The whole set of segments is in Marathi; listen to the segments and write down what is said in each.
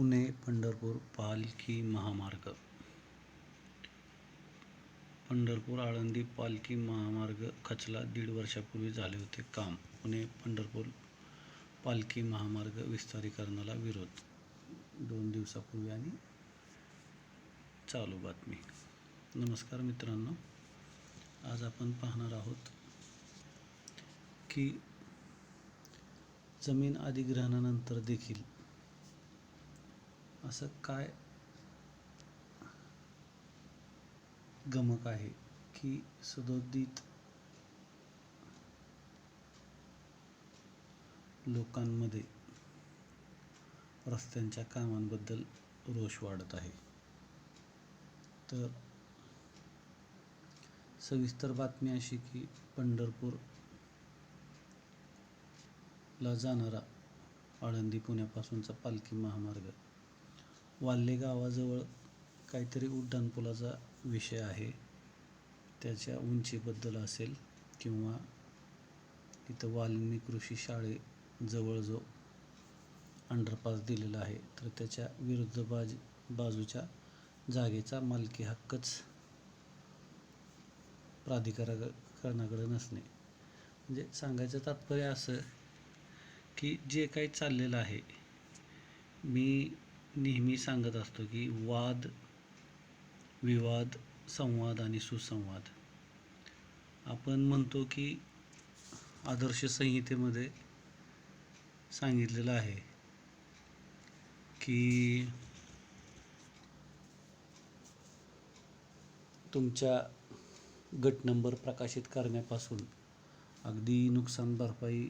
पुणे पंढरपूर पालखी महामार्ग. पंढरपूर आळंदी पालखी महामार्ग खचला दीड वर्षापूर्वी झाले होते काम. पुणे पंढरपूर पालखी महामार्ग विस्तारीकरणाला विरोध. दोन दिवसापूर्वी आणि चालू बातमी. नमस्कार मित्रांनो. आज आपण पाहणार आहोत की जमीन अधिग्रहणानंतर देखील असं काय गमक आहे की सदोदित लोकांमध्ये रस्त्यांच्या कामांबद्दल रोष वाढत आहे? तर सविस्तर बातमी अशी की पंढरपूर ला जाणारा आळंदी पुण्यापासूनचा पालखी महामार्ग वाल्ले गावाजवळ काहीतरी उड्डाणपुलाचा विषय आहे. त्याच्या उंचीबद्दल असेल किंवा इथं वाल्मी कृषी शाळेजवळ जो अंडरपास दिलेला आहे तर त्याच्या विरुद्ध बाज बाजूच्या जागेचा मालकी हक्कच प्राधिकरणाकडे नसणे. म्हणजे सांगायचं तात्पर्य असं की जे काही चाललेलं आहे मी नेहमी सांगत असतो की वाद विवाद संवाद आणि सुसंवाद. आपण म्हणतो की आदर्श संहितेमध्ये सांगितलेलं आहे की तुमच्या गट नंबर प्रकाशित करण्यापासून अगदी नुकसान भरपाई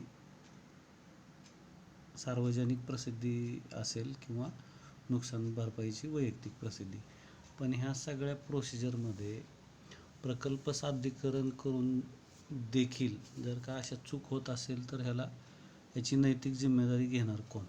सार्वजनिक प्रसिद्धी असेल किंवा नुकसान भरपाईची वैयक्तिक प्रसिद्धी. पण ह्या सगळ्या प्रोसिजरमध्ये प्रकल्प सादरीकरण करून देखील जर का अशा चूक होत असेल तर ह्याला याची नैतिक जिम्मेदारी घेणार कोण?